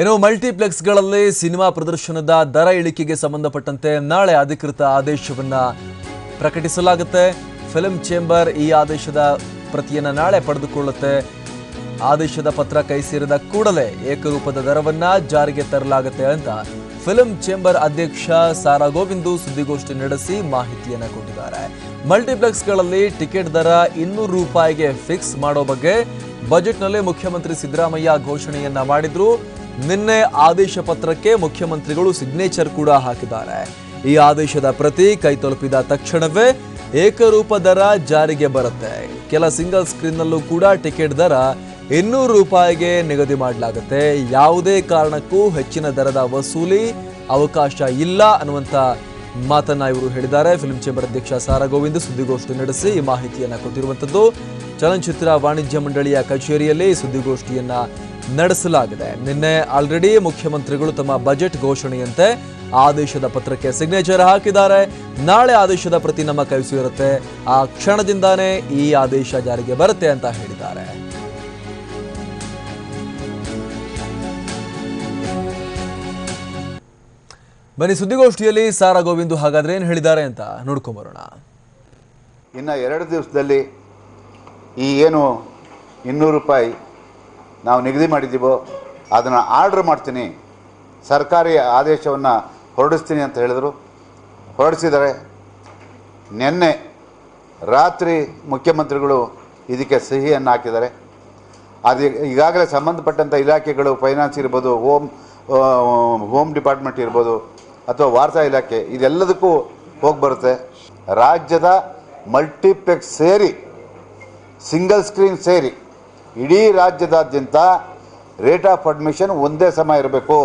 ಇನ್ನು ಮಲ್ಟಿಪ್ಲೆಕ್ಸ್ಗಳಲ್ಲಿ ಸಿನಿಮಾ ಪ್ರದರ್ಶನದ ದರ ಇಳಿಕೆಗೆ ಸಂಬಂಧಪಟ್ಟಂತೆ ನಾಳೆ ಅಧಿಕೃತ ಆದೇಶವನ್ನು ಪ್ರಕಟಿಸಲಾಗುತ್ತೆ. ಫಿಲಂ ಚೇಂಬರ್ ಈ ಆದೇಶದ ಪ್ರತಿಯನ್ನು ನಾಳೆ ಪಡೆದುಕೊಳ್ಳುತ್ತೆ. ಆದೇಶದ ಪತ್ರ ಕೈ ಸೇರಿದ ಕೂಡಲೇ ಏಕರೂಪದ ದರವನ್ನು ಜಾರಿಗೆ ತರಲಾಗುತ್ತೆ ಅಂತ ಫಿಲಂ ಚೇಂಬರ್ ಅಧ್ಯಕ್ಷ ಸಾರಾ ಗೋವಿಂದು ಸುದ್ದಿಗೋಷ್ಠಿ ನಡೆಸಿ ಮಾಹಿತಿಯನ್ನು ಕೊಟ್ಟಿದ್ದಾರೆ. ಮಲ್ಟಿಪ್ಲೆಕ್ಸ್ಗಳಲ್ಲಿ ಟಿಕೆಟ್ ದರ ಇನ್ನೂರು ರೂಪಾಯಿಗೆ ಫಿಕ್ಸ್ ಮಾಡೋ ಬಗ್ಗೆ ಬಜೆಟ್ನಲ್ಲಿ ಮುಖ್ಯಮಂತ್ರಿ ಸಿದ್ದರಾಮಯ್ಯ ಘೋಷಣೆಯನ್ನ ಮಾಡಿದ್ರು. ನಿನ್ನೆ ಆದೇಶ ಪತ್ರಕ್ಕೆ ಮುಖ್ಯಮಂತ್ರಿಗಳು ಸಿಗ್ನೇಚರ್ ಕೂಡ ಹಾಕಿದ್ದಾರೆ. ಈ ಆದೇಶದ ಪ್ರತಿ ಕೈ ತಲುಪಿದ ತಕ್ಷಣವೇ ಏಕರೂಪ ದರ ಜಾರಿಗೆ ಬರುತ್ತೆ. ಕೆಲ ಸಿಂಗಲ್ ಸ್ಕ್ರೀನ್ನಲ್ಲೂ ಕೂಡ ಟಿಕೆಟ್ ದರ ಇನ್ನೂರು ರೂಪಾಯಿಗೆ ನಿಗದಿ ಮಾಡಲಾಗುತ್ತೆ. ಯಾವುದೇ ಕಾರಣಕ್ಕೂ ಹೆಚ್ಚಿನ ದರದ ವಸೂಲಿ ಅವಕಾಶ ಇಲ್ಲ ಅನ್ನುವಂಥ ಮಾತನ್ನ ಇವರು ಹೇಳಿದ್ದಾರೆ. ಫಿಲ್ಮ್ ಚೇಂಬರ್ ಅಧ್ಯಕ್ಷ ಸಾರಾ ಗೋವಿಂದ್ ಸುದ್ದಿಗೋಷ್ಠಿ ನಡೆಸಿ ಈ ಮಾಹಿತಿಯನ್ನು ಕೊಟ್ಟಿರುವಂಥದ್ದು ಚಲನಚಿತ್ರ ವಾಣಿಜ್ಯ ಮಂಡಳಿಯ ಕಚೇರಿಯಲ್ಲಿ ಸುದ್ದಿಗೋಷ್ಠಿಯನ್ನು ನಡೆಸಲಾಗಿದೆ. ನಿನ್ನೆ ಆಲ್ರೆಡಿ ಮುಖ್ಯಮಂತ್ರಿಗಳು ತಮ್ಮ ಬಜೆಟ್ ಘೋಷಣೆಯಂತೆ ಆದೇಶದ ಪತ್ರಕ್ಕೆ ಸಿಗ್ನೇಚರ್ ಹಾಕಿದ್ದಾರೆ. ನಾಳೆ ಆದೇಶದ ಪ್ರತಿ ನಮ್ಮ ಕೈ ಸೇರುತ್ತೆ ಆ ಕ್ಷಣದಿಂದಾನೇ ಈ ಆದೇಶ ಜಾರಿಗೆ ಬರುತ್ತೆ ಅಂತ ಹೇಳಿದ್ದಾರೆ. ಬನ್ನಿ ಸುದ್ದಿಗೋಷ್ಠಿಯಲ್ಲಿ ಸಾರಾ ಗೋವಿಂದು ಹಾಗಾದ್ರೆ ಏನು ಹೇಳಿದ್ದಾರೆ ಅಂತ ನೋಡ್ಕೊಂಬರೋಣ. ಇನ್ನು ಎರಡು ದಿವಸದಲ್ಲಿ ಈ ಏನು ಇನ್ನೂರು ರೂಪಾಯಿ ನಾವು ನಿಗದಿ ಮಾಡಿದ್ದೀವೋ, ಅದನ್ನು ಆರ್ಡ್ರ್ ಮಾಡ್ತೀನಿ. ಸರ್ಕಾರಿ ಆದೇಶವನ್ನು ಹೊರಡಿಸ್ತೀನಿ ಅಂತ ಹೇಳಿದರು. ಹೊರಡಿಸಿದರೆ ನಿನ್ನೆ ರಾತ್ರಿ ಮುಖ್ಯಮಂತ್ರಿಗಳು ಇದಕ್ಕೆ ಸಹಿಯನ್ನು ಹಾಕಿದ್ದಾರೆ. ಅದು ಈಗಾಗಲೇ ಸಂಬಂಧಪಟ್ಟಂಥ ಇಲಾಖೆಗಳು, ಫೈನಾನ್ಸ್ ಇರ್ಬೋದು, ಹೋಮ್ ಹೋಮ್ ಡಿಪಾರ್ಟ್ಮೆಂಟ್ ಇರ್ಬೋದು, ಅಥವಾ ವಾರ್ತಾ ಇಲಾಖೆ, ಇದೆಲ್ಲದಕ್ಕೂ ಹೋಗಿ ಬರುತ್ತೆ. ರಾಜ್ಯದ ಮಲ್ಟಿಪ್ಲೆಕ್ಸ್ ಸೇರಿ, ಸಿಂಗಲ್ ಸ್ಕ್ರೀನ್ ಸೇರಿ ಇಡೀ ರಾಜ್ಯದಾದ್ಯಂತ ರೇಟ್ ಆಫ್ ಅಡ್ಮಿಷನ್ ಒಂದೇ ಸಮ ಇರಬೇಕು.